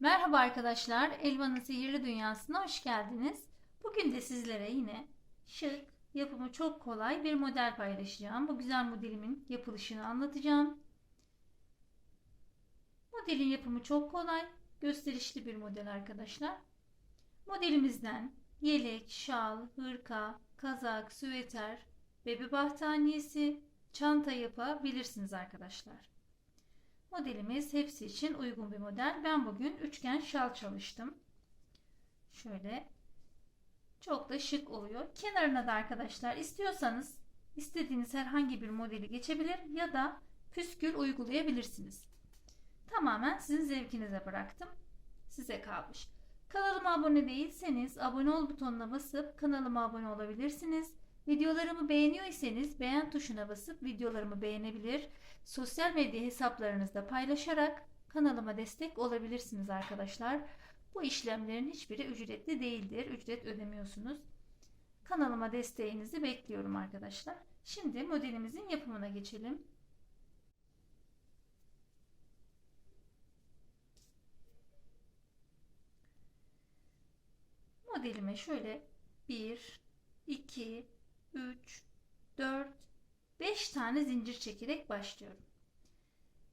Merhaba arkadaşlar, Elvan'ın sihirli dünyasına hoş geldiniz. Bugün de sizlere yine şık, yapımı çok kolay bir model paylaşacağım. Bu güzel modelimin yapılışını anlatacağım. Modelin yapımı çok kolay, gösterişli bir model arkadaşlar. Modelimizden yelek, şal, hırka, kazak, süveter, bebe battaniyesi, çanta yapabilirsiniz arkadaşlar. Modelimiz hepsi için uygun bir model. Ben bugün üçgen şal çalıştım. Şöyle çok da şık oluyor. Kenarına da arkadaşlar istiyorsanız istediğiniz herhangi bir modeli geçebilir ya da püskül uygulayabilirsiniz. Tamamen sizin zevkinize bıraktım. Size kalmış. Kanalıma abone değilseniz abone ol butonuna basıp kanalıma abone olabilirsiniz. Videolarımı beğeniyorsanız beğen tuşuna basıp videolarımı beğenebilir. Sosyal medya hesaplarınızda paylaşarak kanalıma destek olabilirsiniz arkadaşlar. Bu işlemlerin hiçbiri ücretli değildir. Ücret ödemiyorsunuz. Kanalıma desteğinizi bekliyorum arkadaşlar. Şimdi modelimizin yapımına geçelim. Modelime şöyle 1, 2, 3, 4, 5 tane zincir çekerek başlıyorum.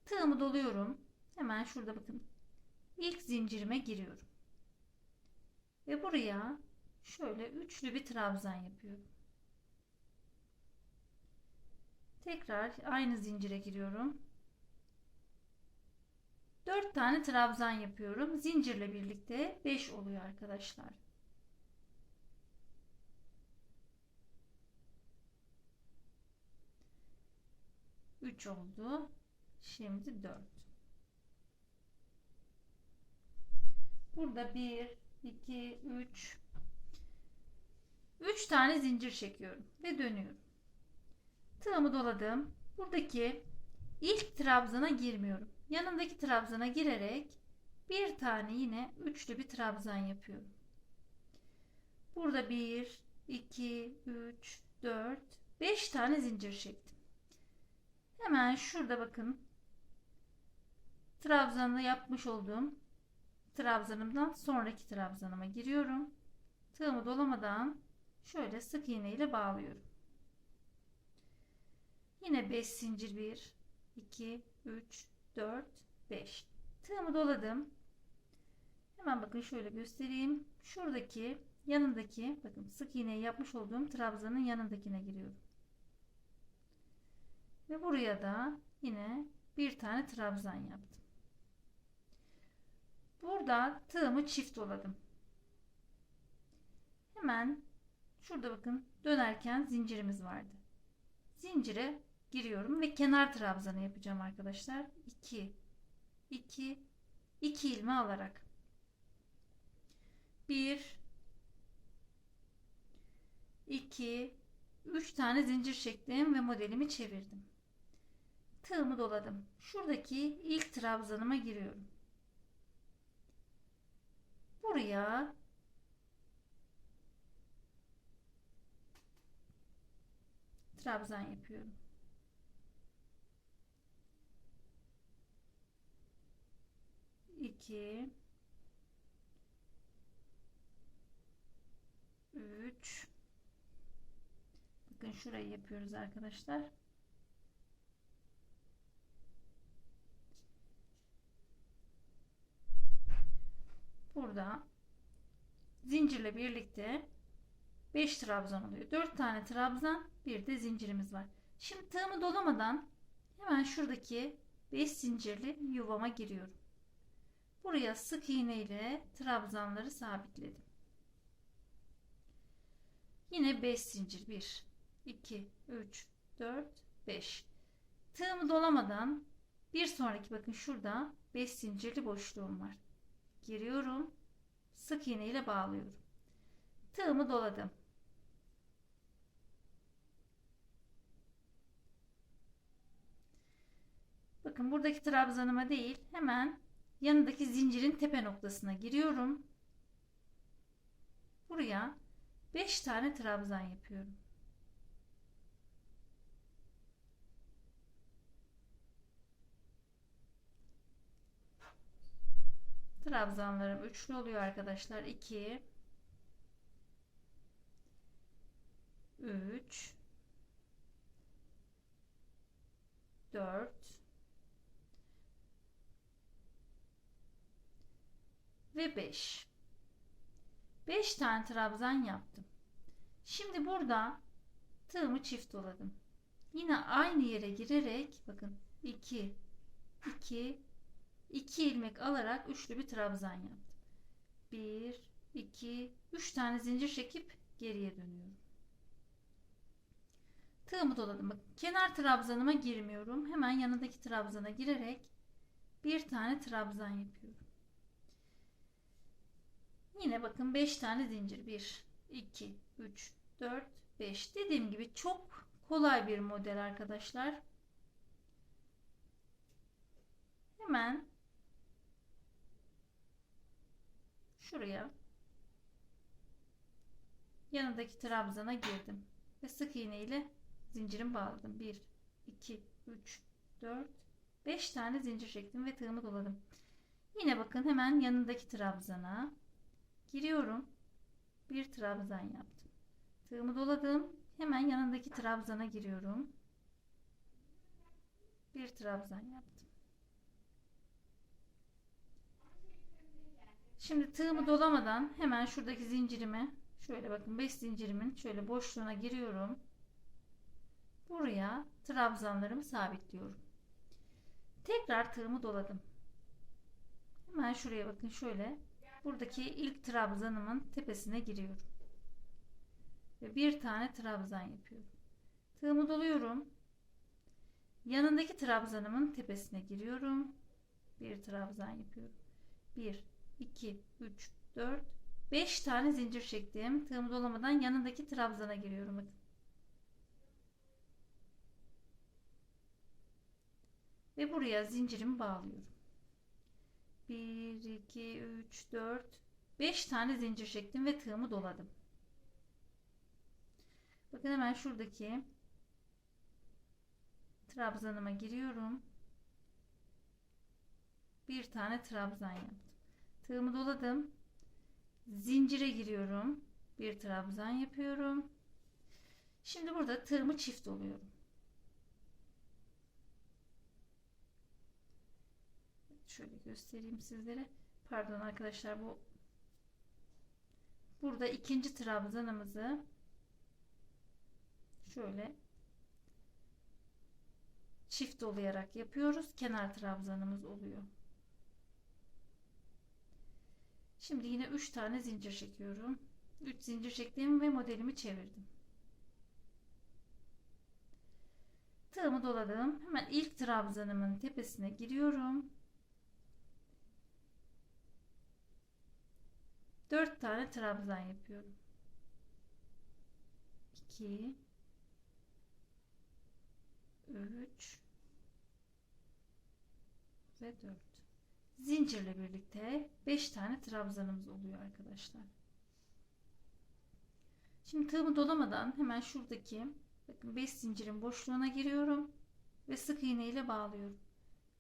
Tığımı doluyorum. Hemen şurada bakın. İlk zincirime giriyorum. Ve buraya şöyle üçlü bir trabzan yapıyorum. Tekrar aynı zincire giriyorum. 4 tane trabzan yapıyorum. Zincirle birlikte 5 oluyor arkadaşlar. 3 oldu. Şimdi 4. Burada 1, 2, 3 3 tane zincir çekiyorum ve dönüyorum. Tığımı doladım. Buradaki ilk trabzana girmiyorum. Yanındaki trabzana girerek bir tane yine üçlü bir trabzan yapıyorum. Burada 1, 2, 3, 4, 5 tane zincir çektim. Hemen şurada bakın. Trabzanı yapmış olduğum trabzanımdan sonraki trabzanıma giriyorum. Tığımı dolamadan şöyle sık iğne ile bağlıyorum. Yine 5 zincir 1 2 3 4 5 tığımı doladım. Hemen bakın şöyle göstereyim. Şuradaki yanındaki bakın sık iğneyi yapmış olduğum trabzanın yanındakine giriyorum. Ve buraya da yine bir tane trabzan yaptım. Burada tığımı çift doladım. Hemen şurada bakın dönerken zincirimiz vardı. Zincire giriyorum ve kenar trabzanı yapacağım arkadaşlar. 2 2 2 ilme alarak 1 2 3 tane zincir çektim ve modelimi çevirdim tığımı doladım. Şuradaki ilk trabzanıma giriyorum. Buraya trabzan yapıyorum. İki, üç. Bakın şurayı yapıyoruz arkadaşlar. Burada zincirle birlikte 5 trabzan oluyor. 4 tane trabzan bir de zincirimiz var. Şimdi tığımı dolamadan hemen şuradaki 5 zincirli yuvama giriyorum. Buraya sık iğne ile trabzanları sabitledim. Yine 5 zincir 1 2 3 4 5 tığımı dolamadan bir sonraki bakın şurada 5 zincirli boşluğum var giriyorum. Sık iğne ile bağlıyorum. Tığımı doladım. Bakın buradaki trabzanıma değil hemen yanındaki zincirin tepe noktasına giriyorum. Buraya 5 tane trabzan yapıyorum. Trabzanlarım üçlü oluyor arkadaşlar. 2 3 4 ve 5 5 tane trabzan yaptım. Şimdi burada tığımı çift doladım. Yine aynı yere girerek bakın 2 2 2 ilmek alarak üçlü bir trabzan yaptım. 1 2 3 tane zincir çekip geriye dönüyorum. Tığımı doladım. Bakın kenar trabzanıma girmiyorum. Hemen yanındaki trabzana girerek bir tane trabzan yapıyorum. Yine bakın 5 tane zincir. 1 2 3 4 5. Dediğim gibi çok kolay bir model arkadaşlar. Hemen şuraya yanındaki trabzana girdim ve sık iğne ile zincirimi bağladım. 1 2 3 4 5 tane zincir çektim ve tığımı doladım. Yine bakın hemen yanındaki trabzana giriyorum. Bir trabzan yaptım. Tığımı doladım. Hemen yanındaki trabzana giriyorum. Bir trabzan yaptım. Şimdi tığımı dolamadan hemen şuradaki zincirime şöyle bakın 5 zincirimin şöyle boşluğuna giriyorum. Buraya trabzanlarımı sabitliyorum. Tekrar tığımı doladım. Hemen şuraya bakın şöyle. Buradaki ilk trabzanımın tepesine giriyorum. Ve bir tane trabzan yapıyorum. Tığımı doluyorum. Yanındaki trabzanımın tepesine giriyorum. Bir trabzan yapıyorum. 1, 2, 3, 4, 5 tane zincir çektim. Tığımı dolamadan yanındaki trabzana giriyorum. Bakın. Ve buraya zincirimi bağlıyorum. 1, 2, 3, 4, 5 tane zincir çektim ve tığımı doladım. Bakın hemen şuradaki trabzanıma giriyorum. Bir tane trabzan yaptım. Tığımı doladım. Zincire giriyorum. Bir trabzan yapıyorum. Şimdi burada tığımı çift doluyorum. Şöyle göstereyim sizlere. Pardon arkadaşlar bu burada ikinci trabzanımızı şöyle çift dolayarak yapıyoruz. Kenar trabzanımız oluyor. Şimdi yine 3 tane zincir çekiyorum. 3 zincir çektim ve modelimi çevirdim. Tığımı doladım. Hemen ilk trabzanımın tepesine giriyorum. 4 tane trabzan yapıyorum. 2 3 ve 4 zincirle birlikte 5 tane trabzanımız oluyor arkadaşlar. Şimdi tığımı dolamadan hemen şuradaki bakın 5 zincirin boşluğuna giriyorum ve sık iğne ile bağlıyorum.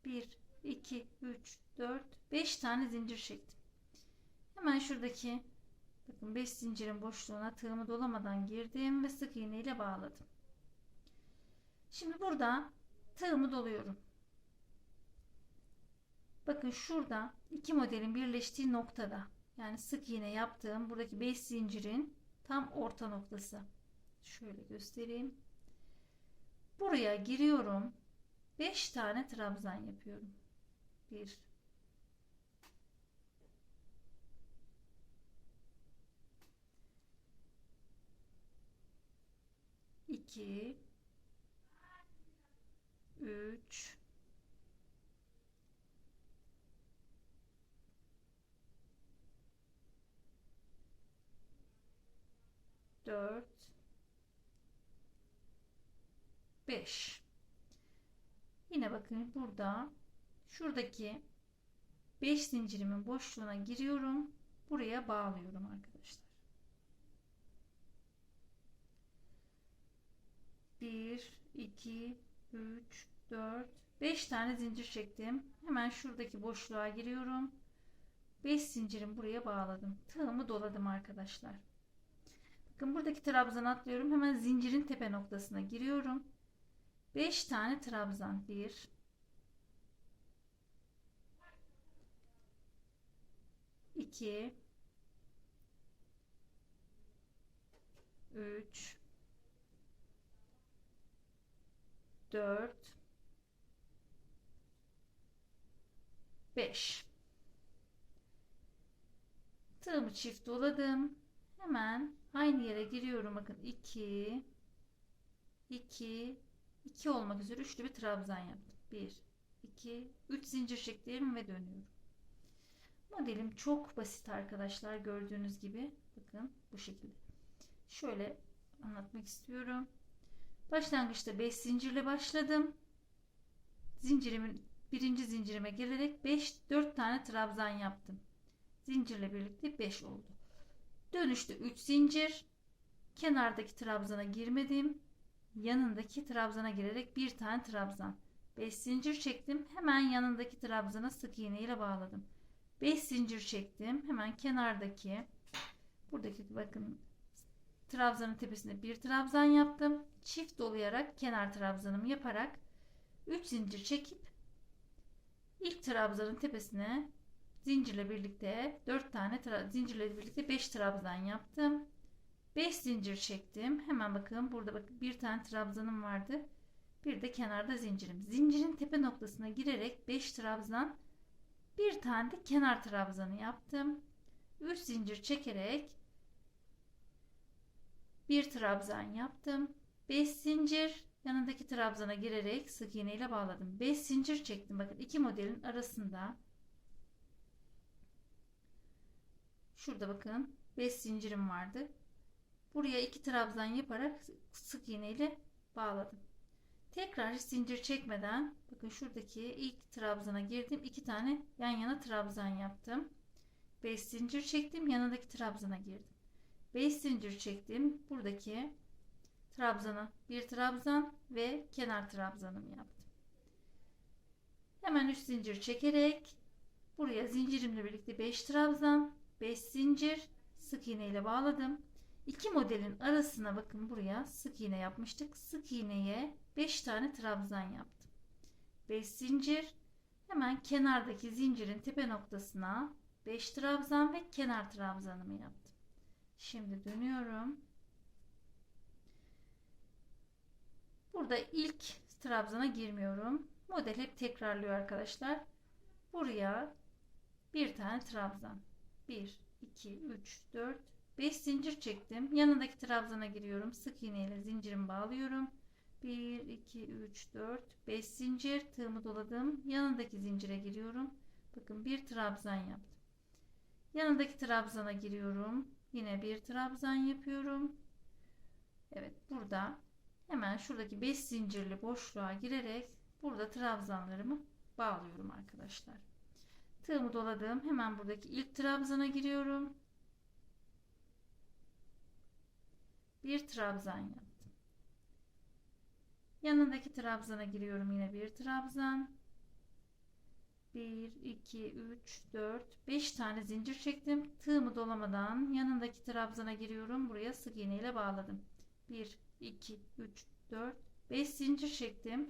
1 2 3 4 5 tane zincir çektim. Hemen şuradaki bakın 5 zincirin boşluğuna tığımı dolamadan girdim ve sık iğne ile bağladım. Şimdi burada tığımı doluyorum. Bakın şurada iki modelin birleştiği noktada yani sık iğne yaptığım buradaki 5 zincirin tam orta noktası. Şöyle göstereyim. Buraya giriyorum. 5 tane trabzan yapıyorum. 1 2 3 4 5 Yine bakın burada şuradaki 5 zincirimin boşluğuna giriyorum. Buraya bağlıyorum arkadaşlar. 1 2 3 4 5 tane zincir çektim. Hemen şuradaki boşluğa giriyorum. 5 zincirim buraya bağladım. Tığımı doladım arkadaşlar. Bakın buradaki trabzan atlıyorum. Hemen zincirin tepe noktasına giriyorum. 5 tane trabzan. 1 2 3 4 5 Tığımı çift doladım. Hemen aynı yere giriyorum. Bakın 2 2 2 olmak üzere üçlü bir trabzan yaptım. 1 2 3 zincir çekiyorum ve dönüyorum. Modelim çok basit arkadaşlar. Gördüğünüz gibi bakın bu şekilde. Şöyle anlatmak istiyorum. Başlangıçta 5 zincirle başladım. Zincirimin birinci zincirime gelerek 5 4 tane trabzan yaptım. Zincirle birlikte 5 oldu. Dönüşte 3 zincir. Kenardaki trabzana girmedim. Yanındaki trabzana girerek bir tane trabzan. 5 zincir çektim. Hemen yanındaki trabzana sık iğne ile bağladım. 5 zincir çektim. Hemen kenardaki buradaki bakın trabzanın tepesinde bir trabzan yaptım. Çift dolayarak kenar trabzanımı yaparak 3 zincir çekip ilk trabzanın tepesine zincirle birlikte 4 tane zincirle birlikte 5 trabzan yaptım. 5 zincir çektim. Hemen bakın burada bakın bir tane trabzanım vardı. Bir de kenarda zincirim. Zincirin tepe noktasına girerek 5 trabzan bir tane de kenar trabzanı yaptım. 3 zincir çekerek bir trabzan yaptım. 5 zincir yanındaki trabzana girerek sık iğne ile bağladım. 5 zincir çektim. Bakın iki modelin arasında şurada bakın 5 zincirim vardı. Buraya iki trabzan yaparak sık iğne ile bağladım. Tekrar zincir çekmeden bakın şuradaki ilk trabzana girdim. iki tane yan yana trabzan yaptım. 5 zincir çektim. Yanındaki trabzana girdim. 5 zincir çektim. Buradaki trabzana bir trabzan ve kenar trabzanımı yaptım. Hemen 3 zincir çekerek buraya zincirimle birlikte 5 trabzan, 5 zincir sık iğne ile bağladım. İki modelin arasına bakın buraya sık iğne yapmıştık. Sık iğneye 5 tane trabzan yaptım. 5 zincir hemen kenardaki zincirin tepe noktasına 5 trabzan ve kenar trabzanımı yaptım. Şimdi dönüyorum. Burada ilk trabzana girmiyorum. Model hep tekrarlıyor arkadaşlar. Buraya bir tane trabzan. 1, 2, 3, 4, 5 zincir çektim. Yanındaki trabzana giriyorum. Sık iğne ile zincirimi bağlıyorum. 1, 2, 3, 4, 5 zincir. Tığımı doladım. Yanındaki zincire giriyorum. Bakın bir trabzan yaptım. Yanındaki trabzana giriyorum. Yine bir trabzan yapıyorum. Evet burada hemen şuradaki 5 zincirli boşluğa girerek burada trabzanlarımı bağlıyorum arkadaşlar. Tığımı doladım. Hemen buradaki ilk trabzana giriyorum. Bir trabzan yaptım. Yanındaki trabzana giriyorum yine bir trabzan. 1, 2, 3, 4, 5 tane zincir çektim. Tığımı dolamadan yanındaki trabzana giriyorum. Buraya sık iğne ile bağladım. 1, 2, 3, 4, 5 zincir çektim.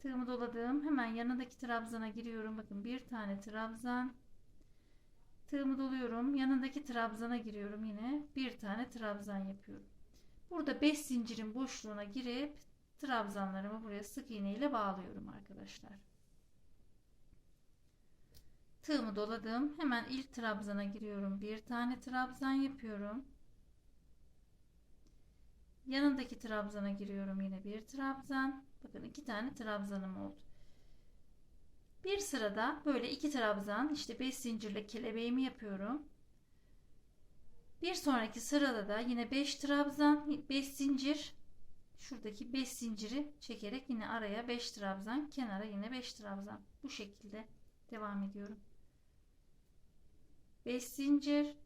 Tığımı doladım. Hemen yanındaki trabzana giriyorum. Bakın bir tane trabzan. Tığımı doluyorum. Yanındaki trabzana giriyorum yine. Bir tane trabzan yapıyorum. Burada 5 zincirin boşluğuna girip trabzanlarımı buraya sık iğne ile bağlıyorum arkadaşlar. Tığımı doladım. Hemen ilk trabzana giriyorum. Bir tane trabzan yapıyorum. Yanındaki trabzana giriyorum yine bir trabzan. Bakın iki tane trabzanım oldu. Bir sırada böyle iki trabzan işte 5 zincirle kelebeğimi yapıyorum. Bir sonraki sırada da yine 5 trabzan, 5 zincir. Şuradaki 5 zinciri çekerek yine araya 5 trabzan, kenara yine 5 trabzan. Bu şekilde devam ediyorum. 5 zincir.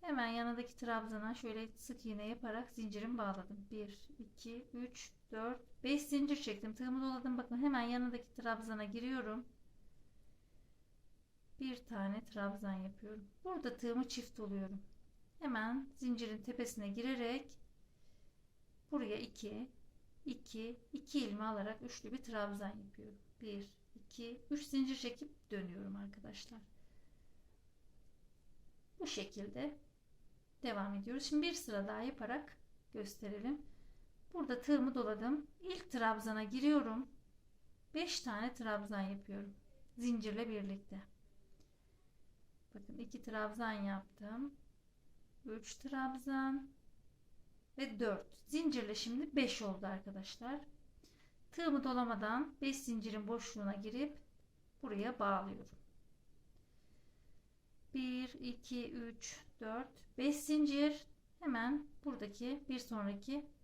Hemen yanındaki trabzana şöyle sık iğne yaparak zincirimi bağladım. 1, 2, 3, 4, 5 zincir çektim. Tığımı doladım. Bakın hemen yanındaki trabzana giriyorum. bir tane trabzan yapıyorum. Burada tığımı çift doluyorum. Hemen zincirin tepesine girerek buraya 2 2 2 ilme alarak üçlü bir trabzan yapıyorum. 1 2 3 zincir çekip dönüyorum arkadaşlar. Bu şekilde devam ediyoruz. Şimdi bir sıra daha yaparak gösterelim. Burada tığımı doladım. İlk trabzana giriyorum. 5 tane trabzan yapıyorum. Zincirle birlikte. Bakın 2 trabzan yaptım. 3 trabzan ve 4. Zincirle şimdi 5 oldu arkadaşlar. Tığımı dolamadan 5 zincirin boşluğuna girip buraya bağlıyorum. 1 2 3 4 5 zincir hemen buradaki bir sonraki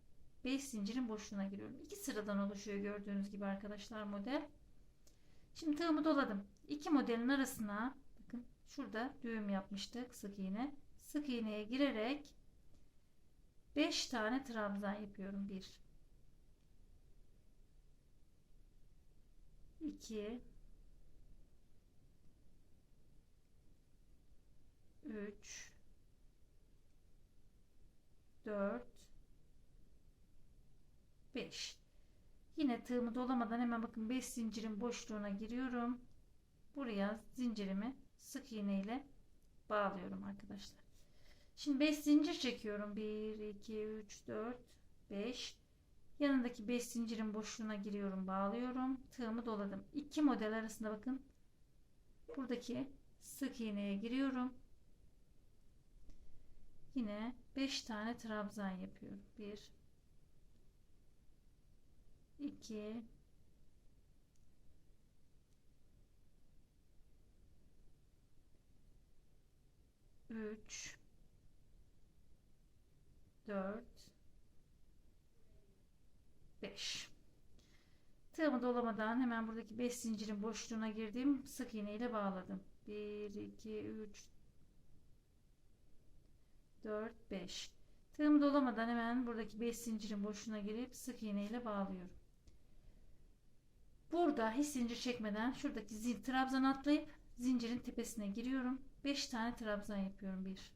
5 zincirin boşluğuna giriyorum. 2 sıradan oluşuyor gördüğünüz gibi arkadaşlar model. Şimdi tığımı doladım. İki modelin arasına bakın şurada düğüm yapmıştık sık iğne. Sık iğneye girerek 5 tane trabzan yapıyorum. 1 2 3 4 5 yine tığımı dolamadan hemen bakın 5 zincirin boşluğuna giriyorum. Buraya zincirimi sık iğne ile bağlıyorum arkadaşlar. Şimdi 5 zincir çekiyorum. 1 2 3 4 5 yanındaki 5 zincirin boşluğuna giriyorum bağlıyorum. Tığımı doladım. İki model arasında bakın. Buradaki sık iğneye giriyorum. Yine 5 tane trabzan yapıyorum. 1 2 3 4 5 Tığımı dolamadan hemen buradaki 5 zincirin boşluğuna girdim. Sık iğne ile bağladım. 1 2 3 4 5 Tığımı dolamadan hemen buradaki 5 zincirin boşluğuna girip sık iğne ile bağlıyorum. Burada hiç zincir çekmeden şuradaki zil trabzan atlayıp zincirin tepesine giriyorum. 5 tane trabzan yapıyorum. 1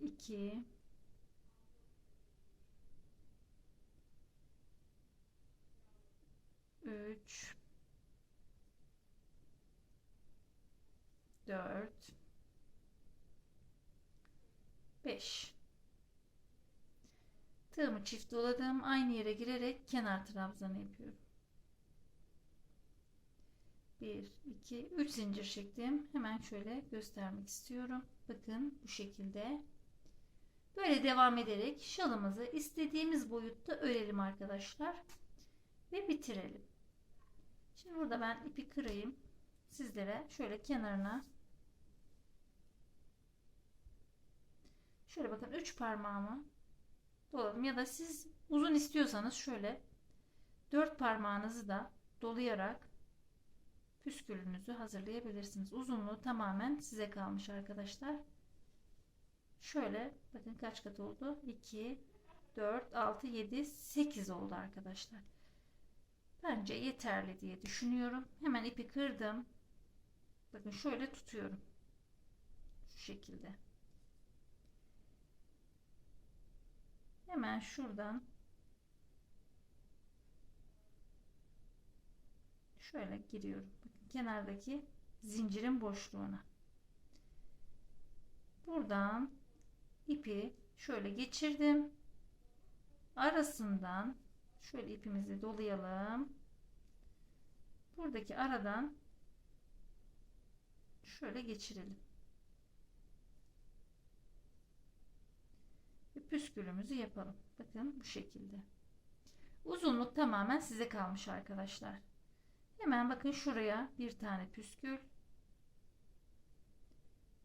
2 3 4 5 Tığımı çift doladım. Aynı yere girerek kenar trabzanı yapıyorum. 1 2 3 zincir çektim. Hemen şöyle göstermek istiyorum. Bakın bu şekilde. Böyle devam ederek şalımızı istediğimiz boyutta örelim arkadaşlar. Ve bitirelim. Şimdi burada ben ipi kırayım. Sizlere şöyle kenarına şöyle bakın 3 parmağımı doladım ya da siz uzun istiyorsanız şöyle 4 parmağınızı da dolayarak püskülünüzü hazırlayabilirsiniz. Uzunluğu tamamen size kalmış arkadaşlar. Şöyle bakın kaç kat oldu? 2 4 6 7 8 oldu arkadaşlar. Bence yeterli diye düşünüyorum. Hemen ipi kırdım. Bakın şöyle tutuyorum. Şu şekilde. Hemen şuradan şöyle giriyorum. Bakın kenardaki zincirin boşluğuna. Buradan ipi şöyle geçirdim. Arasından şöyle ipimizi dolayalım. Buradaki aradan şöyle geçirelim. Püskülümüzü yapalım. Bakın bu şekilde. Uzunluk tamamen size kalmış arkadaşlar. Hemen bakın şuraya bir tane püskül.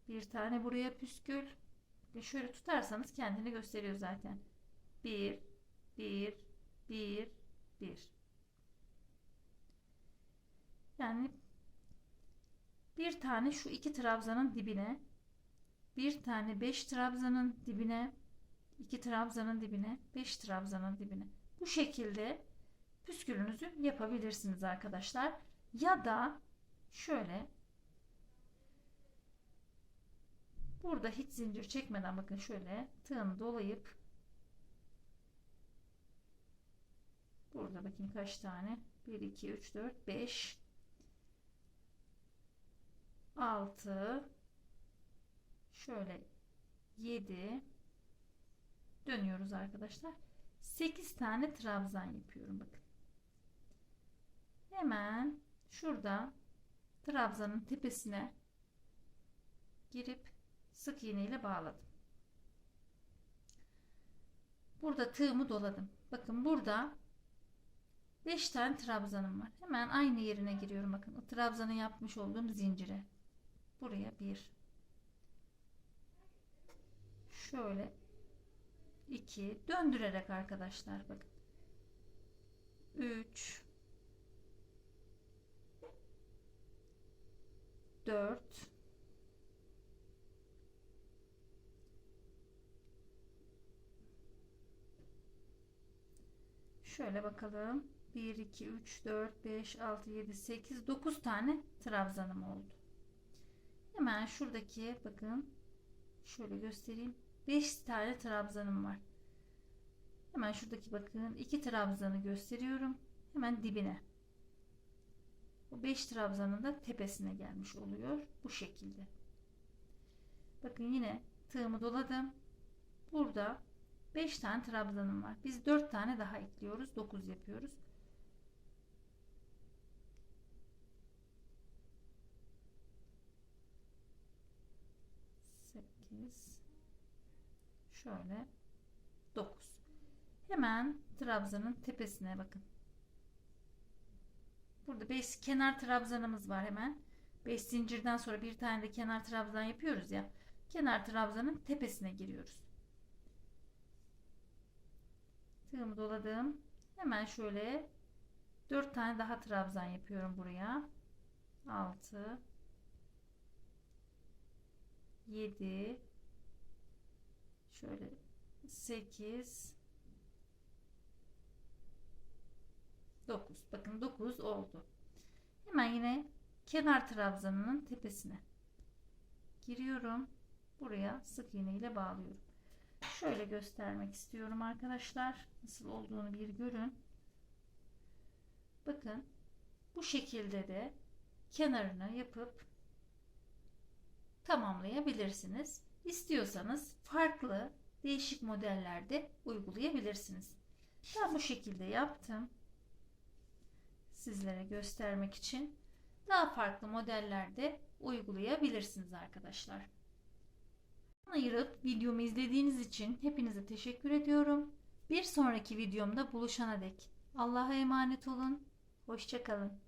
Bir tane buraya püskül. Ve şöyle tutarsanız kendini gösteriyor zaten. Bir, bir, bir, bir. Yani bir tane şu iki trabzanın dibine, bir tane beş trabzanın dibine, iki trabzanın dibine, beş trabzanın dibine. Bu şekilde püskülünüzü yapabilirsiniz arkadaşlar. Ya da şöyle burada hiç zincir çekmeden bakın şöyle tığını dolayıp burada bakayım kaç tane 1 2 3 4 5 6 şöyle 7 dönüyoruz arkadaşlar. 8 tane trabzan yapıyorum bakın. Hemen şurada trabzanın tepesine girip sık iğne ile bağladım. Burada tığımı doladım. Bakın burada 5 tane trabzanım var. Hemen aynı yerine giriyorum bakın. O trabzanı yapmış olduğum zincire. Buraya bir. Şöyle iki döndürerek arkadaşlar bakın 3 4 Şöyle bakalım. 1 2 3 4 5 6 7 8 9 tane trabzanım oldu. Hemen şuradaki bakın şöyle göstereyim. 5 tane trabzanım var. Hemen şuradaki bakın 2 trabzanı gösteriyorum. Hemen dibine. Bu 5 trabzanın da tepesine gelmiş oluyor. Bu şekilde. Bakın yine tığımı doladım. Burada 5 tane trabzanım var. Biz 4 tane daha ekliyoruz. 9 yapıyoruz. Sekiz. Şöyle. 9. Hemen trabzanın tepesine bakın. Burada 5 kenar trabzanımız var hemen. 5 zincirden sonra bir tane de kenar trabzan yapıyoruz ya. Kenar trabzanın tepesine giriyoruz. Tığımı doladım. Hemen şöyle 4 tane daha trabzan yapıyorum buraya. 6 7 şöyle 8 9 bakın 9 oldu. Hemen yine kenar trabzanının tepesine giriyorum. Buraya sık iğne ile bağlıyorum. Şöyle göstermek istiyorum arkadaşlar. Nasıl olduğunu bir görün. Bakın bu şekilde de kenarını yapıp tamamlayabilirsiniz istiyorsanız farklı değişik modellerde uygulayabilirsiniz ben bu şekilde yaptım sizlere göstermek için daha farklı modellerde uygulayabilirsiniz arkadaşlar. Ayırıp videomu izlediğiniz için hepinize teşekkür ediyorum. Bir sonraki videomda buluşana dek Allah'a emanet olun. Hoşçakalın.